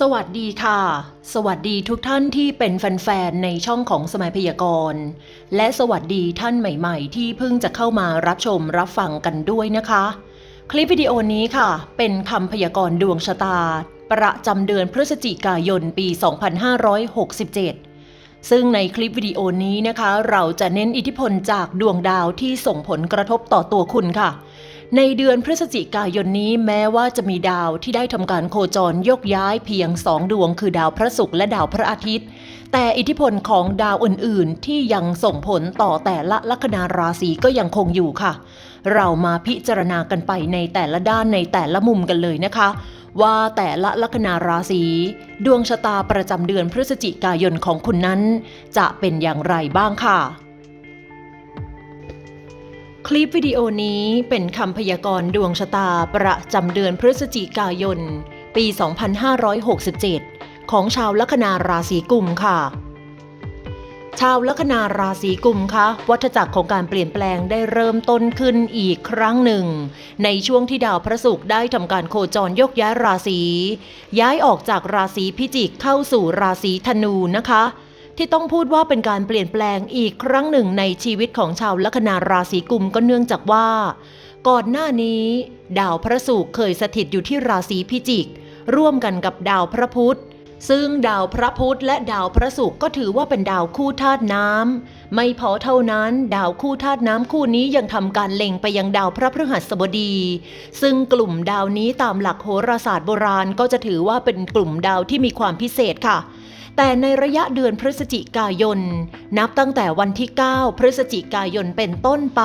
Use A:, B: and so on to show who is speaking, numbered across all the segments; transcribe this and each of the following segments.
A: สวัสดีค่ะ สวัสดีทุกท่านที่เป็นแฟนๆ ในช่องของสมัยพยากรณ์ และสวัสดีท่านใหม่ๆ ที่เพิ่งจะเข้ามารับชมรับฟังกันด้วยนะคะ คลิปวิดีโอนี้ค่ะ เป็นคำพยากรณ์ดวงชะตา ประจำเดือนพฤศจิกายนปี 2567 ซึ่งในคลิปวิดีโอนี้นะคะ เราจะเน้นอิทธิพลจากดวงดาวที่ส่งผลกระทบต่อตัวคุณค่ะ ในเดือนพฤศจิกายนนี้แม้ว่าจะมีดาวที่ได้ทำการโคจรยกย้ายเพียงสองดวงคือดาวพระศุกร์และดาวพระอาทิตย์ แต่อิทธิพลของดาวอื่นๆ ที่ยังส่งผลต่อแต่ละลัคนาราศีก็ยังคงอยู่ค่ะ เรามาพิจารณากันไปในแต่ละด้านในแต่ละมุมกันเลยนะคะ ว่าแต่ละลัคนาราศีดวงชะตาประจำเดือนพฤศจิกายนของคุณนั้น จะเป็นอย่างไรบ้างค่ะ คลิปวิดีโอนี้เป็นคำพยากรณ์ดวงชะตาประจำเดือนพฤศจิกายน ปี 2567 ของชาวลัคนาราศีกุมค่ะ ชาวลัคนาราศีกุมคะวัฏจักรของการเปลี่ยนแปลงได้เริ่มต้นขึ้นอีกครั้งหนึ่ง ในช่วงที่ดาวพระศุกร์ได้ทำการโคจรยกย้ายราศีย้ายออกจากราศีพิจิกเข้าสู่ราศีธนูนะคะ ที่ต้องพูดว่าเป็นการเปลี่ยนแปลงอีกครั้งหนึ่งในชีวิตของชาวลัคนาราศีกุมก็เนื่องจากว่า ก่อนหน้านี้ ดาวพระศุกร์เคยสถิตอยู่ที่ราศีพิจิก ร่วมกันกับดาวพระพุธซึ่งดาวพระพุธและดาวพระศุกร์ก็ถือว่าเป็นดาวคู่ธาตุน้ำไม่พอเท่านั้น ดาวคู่ธาตุน้ำคู่นี้ยังทำการเล็งไปยังดาวพระพฤหัสบดี ซึ่งกลุ่มดาวนี้ตามหลักโหราศาสตร์โบราณก็จะถือว่าเป็นกลุ่มดาวที่มีความพิเศษค่ะ แต่ในระยะเดือนพฤศจิกายน นับตั้งแต่วันที่ 9 พฤศจิกายนเป็นต้นไป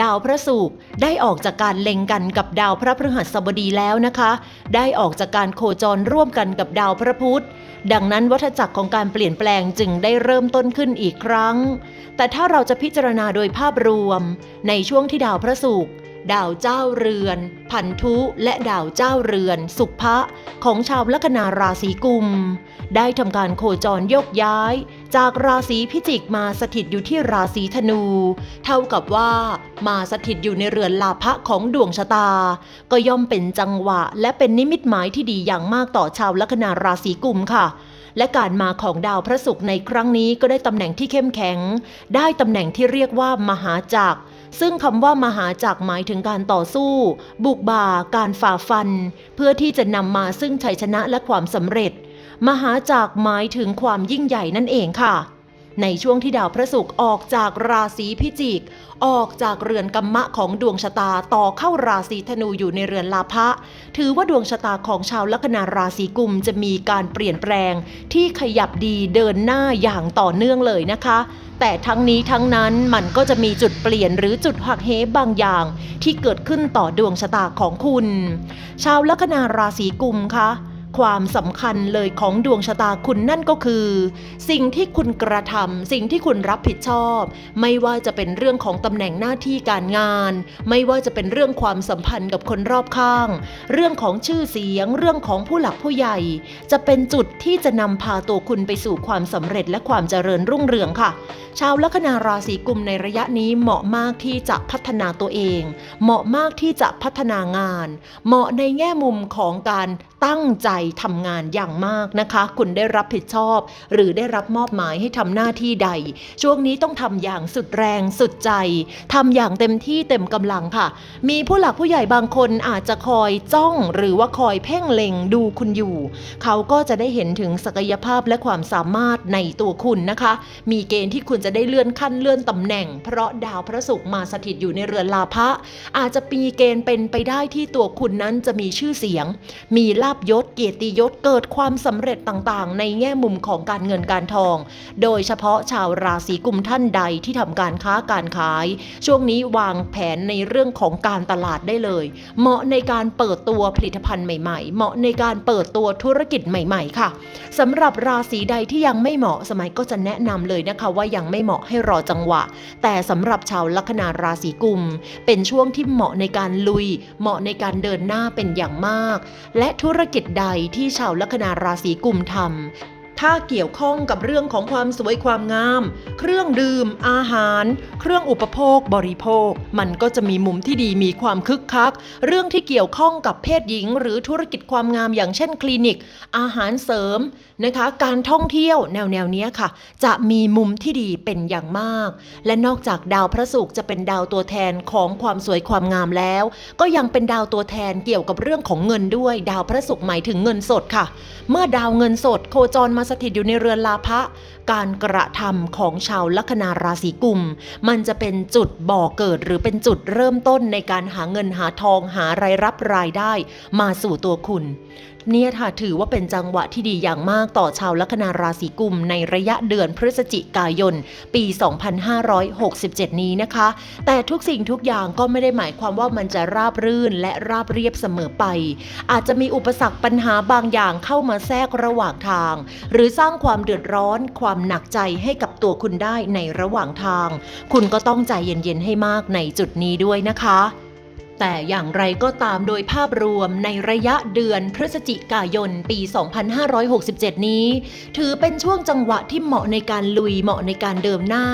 A: ดาวพระศุกร์ได้ออกจากการเล็งกันกับดาวพระพฤหัสบดีแล้วนะคะ ได้ออกจากการโคจรร่วมกันกับดาวพระพุธดังนั้นวัฏจักรของการเปลี่ยนแปลงจึงได้เริ่มต้นขึ้นอีกครั้ง แต่ถ้าเราจะพิจารณาโดยภาพรวม ในช่วงที่ดาวพระศุกร์ ดาวเจ้าเรือน พันธุและดาวเจ้าเรือน สุภะของชาวลัคนาราศีกุม ได้ทำการโคจรยกย้าย จากราศีพิจิกมาสถิตอยู่ที่ราศีธนู เท่ากับว่ามาสถิตอยู่ในเรือนลาภะของดวงชะตา ก็ย่อมเป็นจังหวะ และเป็นนิมิตหมายที่ดีอย่างมากต่อชาวลัคนาราศีกุมค่ะและการมาของดาวพระศุกร์ในครั้งนี้ก็ได้ตำแหน่งที่เข้มแข็ง ได้ตำแหน่งที่เรียกว่ามหาจักร ซึ่งคำว่ามหาจักรหมายถึงการต่อสู้ บุกบ่า การฝ่าฟัน เพื่อที่จะนำมาซึ่งชัยชนะและความสำเร็จ มหาจักรหมายถึงความยิ่งใหญ่นั่นเองค่ะ ในช่วงที่ดาวพระศุกร์ออกจากราศีพิจิก ออกจากเรือนกัมมะของดวงชะตาต่อเข้าราศีธนูอยู่ในเรือนลาภะถือว่าดวงชะตาของชาวลัคนาราศีกุมจะมีการเปลี่ยนแปลงที่ขยับดีเดินหน้าอย่างต่อเนื่องเลยนะคะ แต่ทั้งนี้ทั้งนั้นมันก็จะมีจุดเปลี่ยนหรือจุดหักเหบางอย่าง ที่เกิดขึ้นต่อดวงชะตาของคุณ ชาวลัคนาราศีกุมคะ ความสำคัญเลยของดวงชะตาคุณนั่นก็คือ สิ่งที่คุณกระทำสิ่งที่คุณรับผิดชอบ ไม่ว่าจะเป็นเรื่องของตำแหน่งหน้าที่การงาน ไม่ว่าจะเป็นเรื่องความสัมพันธ์กับคนรอบข้าง เรื่องของชื่อเสียง เรื่องของผู้หลักผู้ใหญ่ จะเป็นจุดที่จะนำพาตัวคุณไปสู่ความสำเร็จและความเจริญรุ่งเรืองค่ะ ชาวลัคนาราศีกุมในระยะนี้เหมาะมากที่จะพัฒนาตัวเอง เหมาะมากที่จะพัฒนางาน เหมาะในแง่มุมของการ ตั้งใจทำงานอย่างมากนะคะ คุณได้รับผิดชอบ หรือได้รับมอบหมายให้ทำหน้าที่ใด ช่วงนี้ต้องทำอย่างสุดแรงสุดใจทำอย่างเต็มที่เต็มกำลังค่ะ มีผู้หลักผู้ใหญ่บางคนอาจจะคอยจ้องหรือว่าคอยเพ่งเล็งดูคุณอยู่ เขาก็จะได้เห็นถึงศักยภาพและความสามารถในตัวคุณนะคะ มีเกณฑ์ที่คุณจะได้เลื่อนขั้นเลื่อนตำแหน่ง เพราะดาวพระศุกร์มาสถิตอยู่ในเรือนลาภะอาจจะมีเกณฑ์เป็นไปได้ที่ตัวคุณนั้นจะมีชื่อเสียง มีลาบยศเกียรติยศเกิดความสำเร็จต่างๆ ในแง่มุมของการเงินการทอง โดยเฉพาะชาวราศีกุมท่านใดที่ทำการค้าการขาย ช่วงนี้วางแผนในเรื่องของการตลาดได้เลย เหมาะในการเปิดตัวผลิตภัณฑ์ใหม่ๆ เหมาะในการเปิดตัวธุรกิจใหม่ๆ ค่ะสำหรับราศีใดที่ยังไม่เหมาะสมัยก็จะแนะนำเลยนะคะว่ายังไม่เหมาะให้รอจังหวะ แต่สำหรับชาวลัคนาราศีกุม เป็นช่วงที่เหมาะในการลุย เหมาะในการเดินหน้าเป็นอย่างมาก และธุรกิจใดที่ชาวลัคนาราศีกุมทำถ้าเกี่ยวข้องกับเรื่องของความสวยความงาม เครื่องดื่ม อาหาร เครื่องอุปโภคบริโภค มันก็จะมีมุมที่ดีมีความคึกคัก เรื่องที่เกี่ยวข้องกับเพศหญิง หรือธุรกิจความงามอย่างเช่นคลินิก อาหารเสริม นะคะ การท่องเที่ยวแนวแนวนี้ค่ะ จะมีมุมที่ดีเป็นอย่างมาก และนอกจากดาวพระศุกร์จะเป็นดาวตัวแทนของความสวยความงามแล้ว ก็ยังเป็นดาวตัวแทนเกี่ยวกับเรื่องของเงินด้วย ดาวพระศุกร์หมายถึงเงินสดค่ะ เมื่อดาวเงินสดโคจรมาสถิตอยู่ในเรือนลาภะการกระทำของชาวลัคนาราศีกุม มันจะเป็นจุดบ่อเกิดหรือเป็นจุดเริ่มต้นในการหาเงินหาทองหารายรับรายได้ มาสู่ตัวคุณ เนี่ยค่ะถือว่าเป็นจังหวะที่ดีอย่างมากต่อชาวลัคนาราศีกุมในระยะเดือนพฤศจิกายน ปี 2567 นี้นะคะ แต่ทุกสิ่งทุกอย่างก็ไม่ได้หมายความว่ามันจะราบรื่นและราบเรียบเสมอไป อาจจะมีอุปสรรคปัญหาบางอย่างเข้ามาแทรกระหว่างทาง หรือสร้างความเดือดร้อน ความหนักใจให้กับตัวคุณได้ในระหว่างทาง คุณก็ต้องใจเย็นๆให้มากในจุดนี้ด้วยนะคะ แต่อย่างไรก็ตามโดยภาพรวมในระยะเดือนพฤศจิกายนปี 2567 นี้ ถือเป็นช่วงจังหวะที่เหมาะในการลุยเหมาะในการเดิมหน้า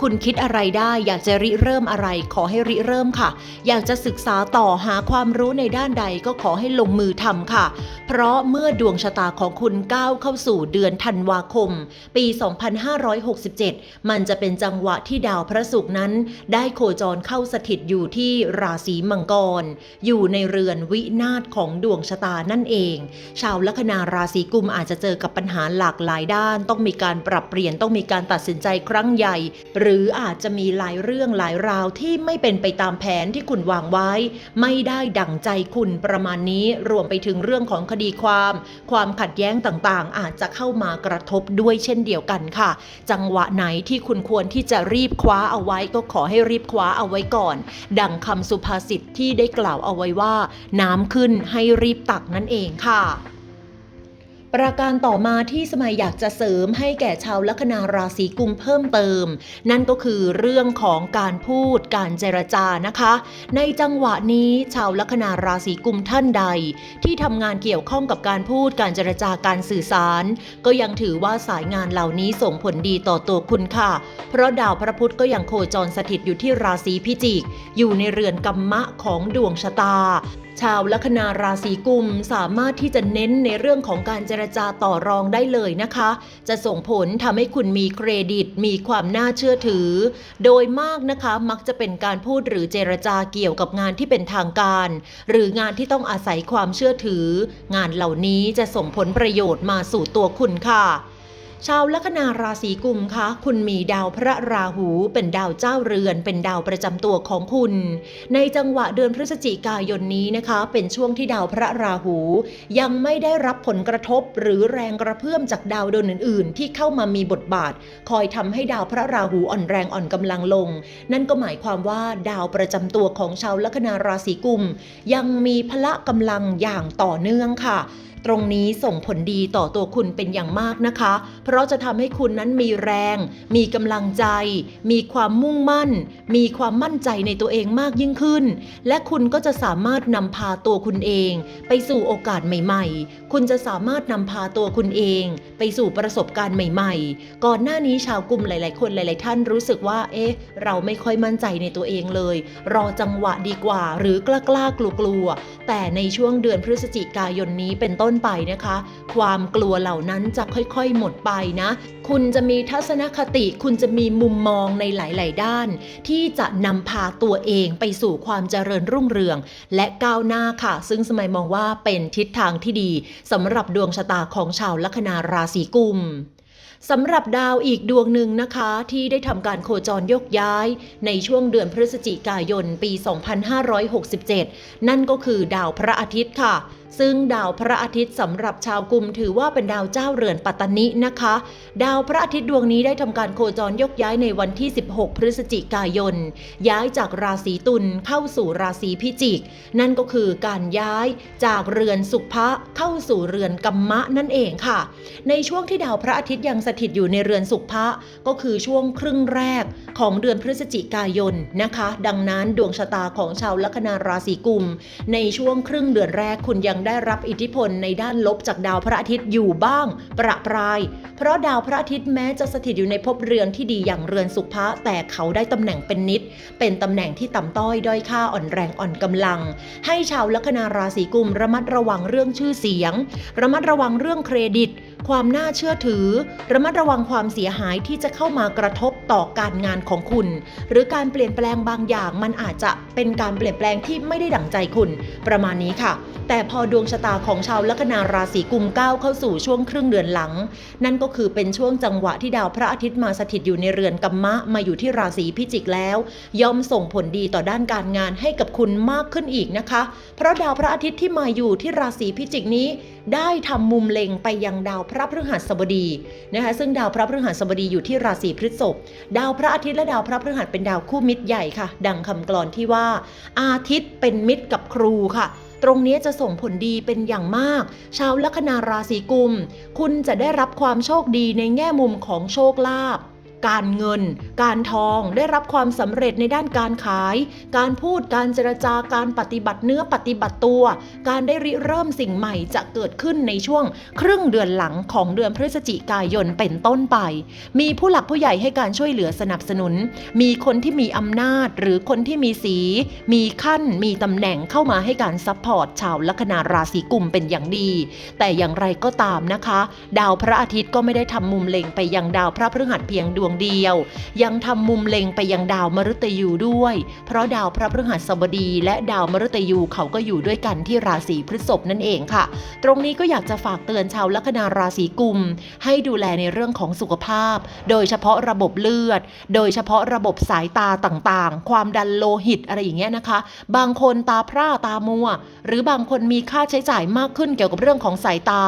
A: คุณคิดอะไรได้อยากจะริเริ่มอะไรขอให้ริเริ่มค่ะ อยากจะศึกษาต่อหาความรู้ในด้านใดก็ขอให้ลงมือทำค่ะ เพราะเมื่อดวงชะตาของคุณก้าวเข้าสู่เดือนธันวาคม ปี 2567 มันจะเป็นจังหวะที่ดาวพระศุกร์นั้น ได้โคจรเข้าสถิตอยู่ที่ราศีมังกร อยู่ในเรือนวินาศของดวงชะตานั่นเอง ชาวลัคนาราศีกุมอาจจะเจอกับปัญหาหลากหลายด้าน ต้องมีการปรับเปลี่ยนต้องมีการตัดสินใจครั้งใหญ่ หรืออาจจะมีหลายเรื่องหลายราวที่ไม่เป็นไปตามแผนที่คุณวางไว้ ไม่ได้ดั่งใจคุณประมาณนี้รวมไปถึงเรื่องของคดีความ ความขัดแย้งต่างๆ อาจจะเข้ามากระทบด้วยเช่นเดียวกันค่ะ จังหวะไหนที่คุณควรที่จะรีบคว้าเอาไว้ก็ขอให้รีบคว้าเอาไว้ก่อน ดังคำสุภาษิตที่ได้กล่าวเอาไว้ว่า น้ำขึ้นให้รีบตักนั่นเองค่ะ ประการต่อมาที่สมัยอยากจะเสริมให้แก่ชาวลัคนาราศีกุมเพิ่มเติม นั่นก็คือเรื่องของการพูดการเจรจานะคะ ในจังหวะนี้ชาวลัคนาราศีกุมท่านใด ที่ทำงานเกี่ยวข้องกับการพูดการเจรจาการสื่อสาร ก็ยังถือว่าสายงานเหล่านี้ส่งผลดีต่อตัวคุณค่ะ เพราะดาวพระพุธก็ยังโคจรสถิตอยู่ที่ราศีพิจิก อยู่ในเรือนกัมมะของดวงชะตา ชาวลัคนาราศีกุมสามารถที่จะเน้นในเรื่องของการเจรจาต่อรองได้เลยนะคะ จะส่งผลทำให้คุณมีเครดิต มีความน่าเชื่อถือ โดยมากนะคะมักจะเป็นการพูดหรือเจรจาเกี่ยวกับงานที่เป็นทางการ หรืองานที่ต้องอาศัยความเชื่อถือ งานเหล่านี้จะส่งผลประโยชน์มาสู่ตัวคุณค่ะ ชาวลัคนาราศีกุมคะคุณมีดาวพระราหูเป็นดาวเจ้าเรือน เป็นดาวประจำตัวของคุณ ในจังหวะเดือนพฤศจิกายนนี้นะคะ เป็นช่วงที่ดาวพระราหู ยังไม่ได้รับผลกระทบหรือแรงกระเพื่อมจากดาวดวงอื่น ๆ ที่เข้ามามีบทบาท คอยทำให้ดาวพระราหูอ่อนแรงอ่อนกำลังลง นั่นก็หมายความว่าดาวประจำตัวของชาวลัคนาราศีกุม ยังมีพละกำลังอย่างต่อเนื่องค่ะ ตรงนี้ส่งผลดีต่อตัวคุณเป็นอย่างมากนะคะ เพราะจะทำให้คุณนั้นมีแรง มีกำลังใจ มีความมุ่งมั่น มีความมั่นใจในตัวเองมากยิ่งขึ้น และคุณก็จะสามารถนำพาตัวคุณเอง ไปสู่โอกาสใหม่ ๆ คุณจะสามารถนำพาตัวคุณเอง ไปสู่ประสบการณ์ใหม่ ๆ ก่อนหน้านี้ชาวกลุ่มหลาย ๆ คนหลาย ๆ ท่านรู้สึกว่า เอ๊ะ เราไม่ค่อยมั่นใจในตัวเองเลย รอจังหวะดีกว่า หรือกล้ากล้ากลัวกลัวๆแต่ในช่วงเดือนพฤศจิกายนนี้เป็นต้นต้นไปนะคะ ความกลัวเหล่านั้นจะค่อยๆหมดไปนะ คุณจะมีทัศนคติ คุณจะมีมุมมองในหลาย ๆ ด้าน ที่จะนำพาตัวเองไปสู่ความเจริญรุ่งเรือง และก้าวหน้าค่ะ ซึ่งสมัยมองว่าเป็นทิศทางที่ดีสำหรับดวงชะตาของชาวลัคนาราศีกุมสำหรับดาวอีกดวงหนึ่งนะคะ ที่ได้ทำการโคจรยกย้าย ในช่วงเดือนพฤศจิกายนปี 2567 นั่นก็คือดาวพระอาทิตย์ค่ะ ซึ่งดาวพระอาทิตย์สำหรับชาวกุมถือว่าเป็นดาวเจ้าเรือนปัตตนินะคะ ดาวพระอาทิตย์ดวงนี้ได้ทำการโคจรยกย้ายในวันที่ 16 พฤศจิกายน ย้ายจากราศีตุลเข้าสู่ราศีพิจิก นั่นก็คือการย้ายจากเรือนสุภะเข้าสู่เรือนกัมมะนั่นเองค่ะ ในช่วงที่ดาวพระอาทิตย์ยังสถิตอยู่ในเรือนสุภะก็คือช่วงครึ่งแรกของเดือนพฤศจิกายนนะคะ ดังนั้นดวงชะตาของชาวลัคนาราศีกุมในช่วงครึ่งเดือนแรกคุณยังได้รับอิทธิพลในด้านลบจากดาวพระอาทิตย์อยู่บ้าง ประปราย เพราะดาวพระอาทิตย์แม้จะสถิตอยู่ในภพเรือนที่ดีอย่างเรือนสุภะแต่เขาได้ตำแหน่งเป็นนิด เป็นตำแหน่งที่ต่ำต้อยด้อยค่าอ่อนแรงอ่อนกำลัง ให้ชาวลัคนาราศีกุมระมัดระวังเรื่องชื่อเสียง ระมัดระวังเรื่องเครดิต ความน่าเชื่อถือ ระมัดระวังความเสียหายที่จะเข้ามากระทบต่อการงานของคุณ หรือการเปลี่ยนแปลงบางอย่างมันอาจจะเป็นการเปลี่ยนแปลงที่ไม่ได้ดั่งใจคุณ ประมาณนี้ค่ะ แต่พอดวงชะตาของชาวลัคนาราศีกุมก้าวเข้าสู่ช่วงครึ่งเดือนหลัง นั่นก็คือเป็นช่วงจังหวะที่ดาวพระอาทิตย์มาสถิตอยู่ในเรือนกัมมะมาอยู่ที่ราศีพิจิกแล้ว ย่อมส่งผลดีต่อด้านการงานให้กับคุณมากขึ้นอีกนะคะ เพราะดาวพระอาทิตย์ที่มาอยู่ที่ราศีพิจิกนี้ ได้ทำมุมเล็งไปยังดาวพระพฤหัสบดีนะคะซึ่งดาวพระพฤหัสบดีอยู่ที่ราศีพฤษภดาวพระอาทิตย์และดาวพระพฤหัสเป็นดาวคู่มิตรใหญ่ค่ะ ดังคำกลอนที่ว่า อาทิตย์เป็นมิตรกับครูค่ะตรงนี้จะส่งผลดีเป็นอย่างมาก ชาวลัคนาราศีกุม คุณจะได้รับความโชคดีในแง่มุมของโชคลาภ การเงิน การทอง ได้รับความสำเร็จในด้านการขาย การพูด การเจรจาการปฏิบัติเนื้อปฏิบัติตัว การได้ริเริ่มสิ่งใหม่จะเกิดขึ้นในช่วงครึ่งเดือนหลังของเดือนพฤศจิกายนเป็นต้นไป มีผู้หลักผู้ใหญ่ให้การช่วยเหลือสนับสนุน มีคนที่มีอำนาจ หรือคนที่มีสี มีขั้น มีตำแหน่งเข้ามาให้การซัพพอร์ตชาวลัคนาราศีกุมเป็นอย่างดี แต่อย่างไรก็ตามนะคะ ดาวพระอาทิตย์ก็ไม่ได้ทำมุมเล็งไปยังดาวพระพฤหัสเพียงดวงเดียว ยังทำมุมเล็งไปยังดาวมฤตยูด้วย เพราะดาวพระพฤหัสบดีและดาวมฤตยูเขาก็อยู่ด้วยกันที่ราศีพฤษภนั่นเองค่ะ ตรงนี้ก็อยากจะฝากเตือนชาวลัคนาราศีกุม ให้ดูแลในเรื่องของสุขภาพ โดยเฉพาะระบบเลือด โดยเฉพาะระบบสายตาต่างๆ ความดันโลหิตอะไรอย่างเงี้ยนะคะ บางคนตาพร่าตามัว หรือบางคนมีค่าใช้จ่ายมากขึ้นเกี่ยวกับเรื่องของสายตา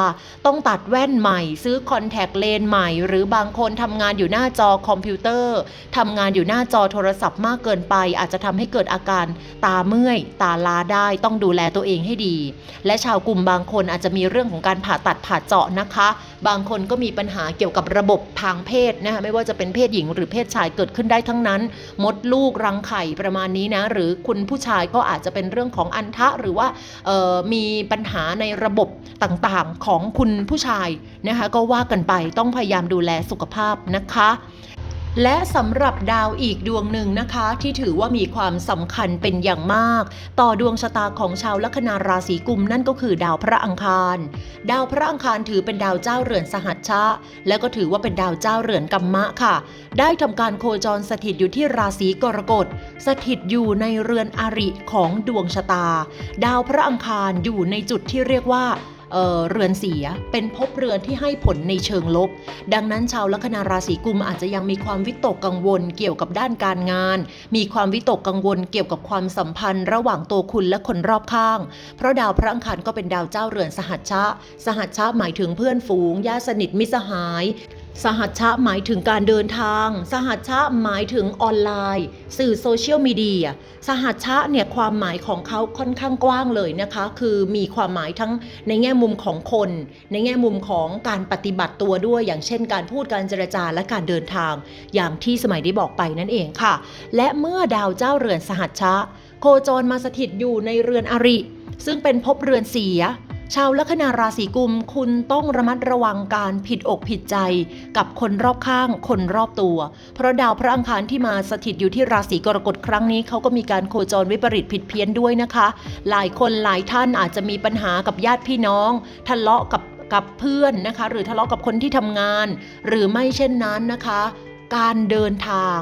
A: ต้องตัดแว่นใหม่ ซื้อคอนแทคเลนส์ใหม่ หรือบางคนทำงานอยู่หน้าจอคอมพิวเตอร์ทำงานอยู่หน้าจอโทรศัพท์มากเกินไป อาจจะทำให้เกิดอาการตาเมื่อย ตาล้าได้ต้องดูแลตัวเองให้ดี และชาวกลุ่มบางคนอาจจะมีเรื่องของการผ่าตัดผ่าเจาะนะคะ บางคนก็มีปัญหาเกี่ยวกับระบบทางเพศนะคะไม่ว่าจะเป็นเพศหญิงหรือเพศชายเกิดขึ้นได้ทั้งนั้น มดลูกรังไข่ประมาณนี้นะหรือคุณผู้ชายก็อาจจะเป็นเรื่องของอันทะหรือว่ามีปัญหาในระบบต่างๆของคุณผู้ชายนะคะก็ว่ากันไปต้องพยายามดูแลสุขภาพนะคะ และสำหรับดาวอีกดวงหนึ่งนะคะ ที่ถือว่ามีความสำคัญเป็นอย่างมาก ต่อดวงชะตาของชาวลัคนาราศีกุมนั่นก็คือดาวพระอังคาร ดาวพระอังคารถือเป็นดาวเจ้าเรือนสหัชชะ และก็ถือว่าเป็นดาวเจ้าเรือนกัมมะค่ะ ได้ทำการโคจรสถิตอยู่ที่ราศีกรกฎสถิตอยู่ในเรือนอริของดวงชะตา ดาวพระอังคารอยู่ในจุดที่เรียกว่า เเรือนเสีย เป็นภพเรือนที่ให้ผลในเชิงลบ ดังนั้นชาวลัคนาราศีกุมอาจจะยังมีความวิตกกังวลเกี่ยวกับด้านการงาน มีความวิตกกังวลเกี่ยวกับความสัมพันธ์ ระหว่างตัวคุณและคนรอบข้าง เพราะดาวพระอังคารก็เป็นดาวเจ้าเรือนสหัชชะ สหัชชะหมายถึงเพื่อนฝูงญาติสนิทมิสหาย สหัชชะหมายถึงการเดินทาง สหัชชะหมายถึงออนไลน์ สื่อโซเชียลมีเดีย สหัชชะเนี่ยความหมายของเขาค่อนข้างกว้างเลยนะคะ คือมีความหมายทั้งในแง่มุมของคน ในแง่มุมของการปฏิบัติตัวด้วย อย่างเช่น การพูดการเจรจาและการเดินทาง อย่างที่สมัยได้บอกไปนั่นเองค่ะ และเมื่อดาวเจ้าเรือนสหัชชะ โคจรมาสถิตอยู่ในเรือนอริ ซึ่งเป็นภพเรือนเสีย ชาวลัคนาราศีกุม คุณต้องระมัดระวังการผิดอกผิดใจ กับคนรอบข้าง คนรอบตัว เพราะดาวพระอังคารที่มาสถิตอยู่ที่ราศีกรกฎครั้งนี้เขาก็มีการโคจรวิปริตผิดเพี้ยนด้วยนะคะ หลายคนหลายท่านอาจจะมีปัญหากับญาติพี่น้องทะเลาะกับกับเพื่อนนะคะ หรือทะเลาะกับคนที่ทำงาน หรือไม่เช่นนั้นนะคะ การเดินทาง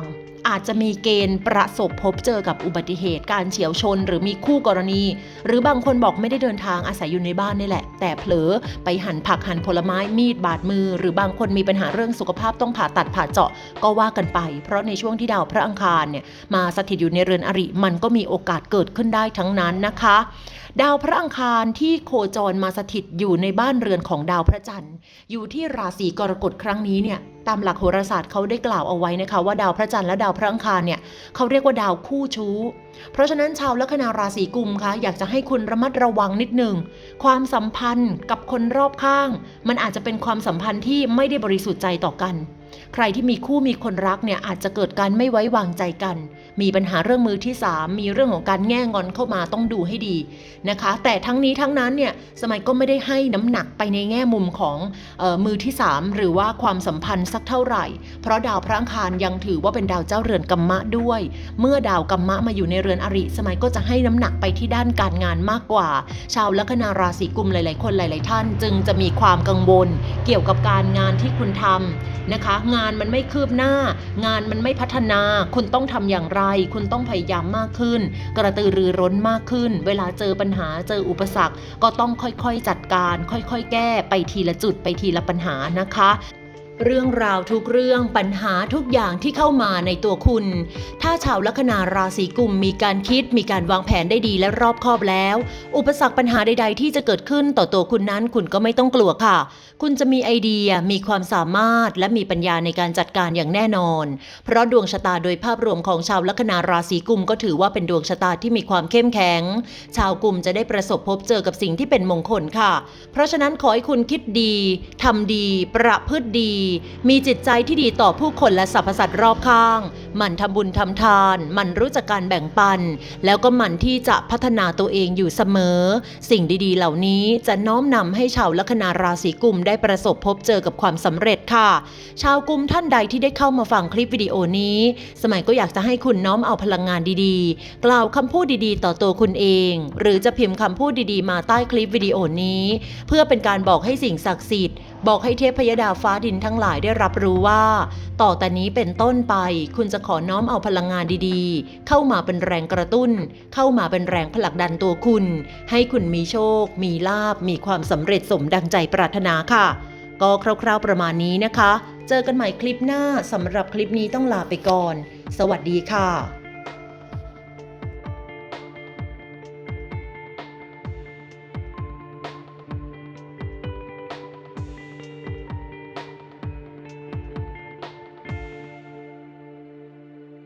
A: อาจจะมีเกณฑ์ประสบพบเจอกับอุบัติเหตุการเฉียวชน หรือมีคู่กรณี หรือบางคนบอกไม่ได้เดินทางอาศัยอยู่ในบ้านนี่แหละ แต่เผลอไปหั่นผักหั่นผลไม้มีดบาดมือ หรือบางคนมีปัญหาเรื่องสุขภาพต้องผ่าตัดผ่าเจาะก็ว่ากันไป เพราะในช่วงที่ดาวพระอังคารเนี่ยมาสถิตอยู่ในเรือนอริมันก็มีโอกาสเกิดขึ้นได้ทั้งนั้นนะคะ ดาวพระอังคารที่โคจรมาสถิตอยู่ในบ้านเรือนของดาวพระจันทร์ อยู่ที่ราศีกรกฎครั้งนี้เนี่ยตามหลักโหราศาสตร์เขาได้กล่าวเอาไว้นะคะ ว่าดาวพระจันทร์และดาวพระอังคารเนี่ยเขาเรียกว่าดาวคู่ชู้ เพราะฉะนั้นชาวลัคนาราศีกุมคะอยากจะให้คุณระมัดระวังนิดหนึ่งความสัมพันธ์กับคนรอบข้าง มันอาจจะเป็นความสัมพันธ์ที่ไม่ได้บริสุทธิ์ใจต่อกัน ใครที่มีคู่มีคนรักเนี่ยอาจจะเกิดการไม่ไว้วางใจกัน มีปัญหาเรื่องมือที่ 3 มีเรื่องของการแง่งอนเข้ามาต้องดูให้ดีนะคะ แต่ทั้งนี้ทั้งนั้นเนี่ยสมัยก็ไม่ได้ให้น้ำหนักไปในแง่มุมของออมือที่ 3 หรือว่าความสัมพันธ์สักเท่าไหร่ เพราะดาวพระอังคารยังถือว่าเป็นดาวเจ้าเรือนกัมมะด้วย เมื่อดาวกัมมะมาอยู่ในเรือนอริ สมัยก็จะให้น้ำหนักไปที่ด้านการงานมากกว่า ชาวลัคนาราศีกุมหลาย ๆ คนหลาย ๆ ท่าน จึงจะมีความกังวลเกี่ยวกับการงานที่คุณทำนะคะงานมันไม่คืบหน้า งานมันไม่พัฒนา คุณต้องทำอย่างไร คุณต้องพยายามมากขึ้น กระตือรือร้นมากขึ้น เวลาเจอปัญหาเจออุปสรรค ก็ต้องค่อยๆจัดการ ค่อยๆ แก้ไปทีละจุดไปทีละปัญหานะคะ เรื่องราวทุกเรื่องปัญหาทุกอย่างที่เข้ามาในตัวคุณ ถ้าชาวลัคนาราศีกุมมีการคิดมีการวางแผนได้ดีและรอบคอบแล้ว อุปสรรคปัญหาใด ๆ ที่จะเกิดขึ้นต่อตัวคุณนั้นคุณก็ไม่ต้องกลัวค่ะ คุณจะมีไอเดียมีความสามารถและมีปัญญาในการจัดการอย่างแน่นอน เพราะดวงชะตาโดยภาพรวมของชาวลัคนาราศีกุมก็ถือว่าเป็นดวงชะตาที่มีความเข้มแข็ง ชาวกุมจะได้ประสบพบเจอกับสิ่งที่เป็นมงคลค่ะ เพราะฉะนั้นขอให้คุณคิดดีทำดี ประพฤติดีมีจิตใจที่ดีต่อผู้คนและสรรพสัตว์รอบข้างมันทำบุญทำทาน มันรู้จักการแบ่งปัน แล้วก็มันที่จะพัฒนาตัวเองอยู่เสมอ สิ่งดีๆ เหล่านี้จะน้อมนำให้ชาวลัคนาราศีกุมได้ประสบพบเจอกับความสำเร็จค่ะ ชาวกุมท่านใดที่ได้เข้ามาฟังคลิปวิดีโอนี้ สมัยก็อยากจะให้คุณน้อมเอาพลังงานดีๆ กล่าวคำพูดดีๆ ต่อตัวคุณเอง หรือจะพิมพ์คำพูดดีๆ มาใต้คลิปวิดีโอนี้ เพื่อเป็นการบอกให้สิ่งศักดิ์สิทธิ์ บอกให้เทพพยดาฟ้าดินทั้งหลายได้รับรู้ว่า ต่อแต่นี้เป็นต้นไป คุณจะขอน้อมเอาพลังงานดีๆ เข้ามาเป็นแรงกระตุ้น เข้ามาเป็นแรงผลักดันตัวคุณ ให้คุณมีโชค มีลาบมีความสำเร็จสมดังใจปรารถนาค่ะ ก็คร่าวๆประมาณนี้นะคะ เจอกันใหม่คลิปหน้าสำหรับคลิปนี้ต้องลาไปก่อน สวัสดีค่ะ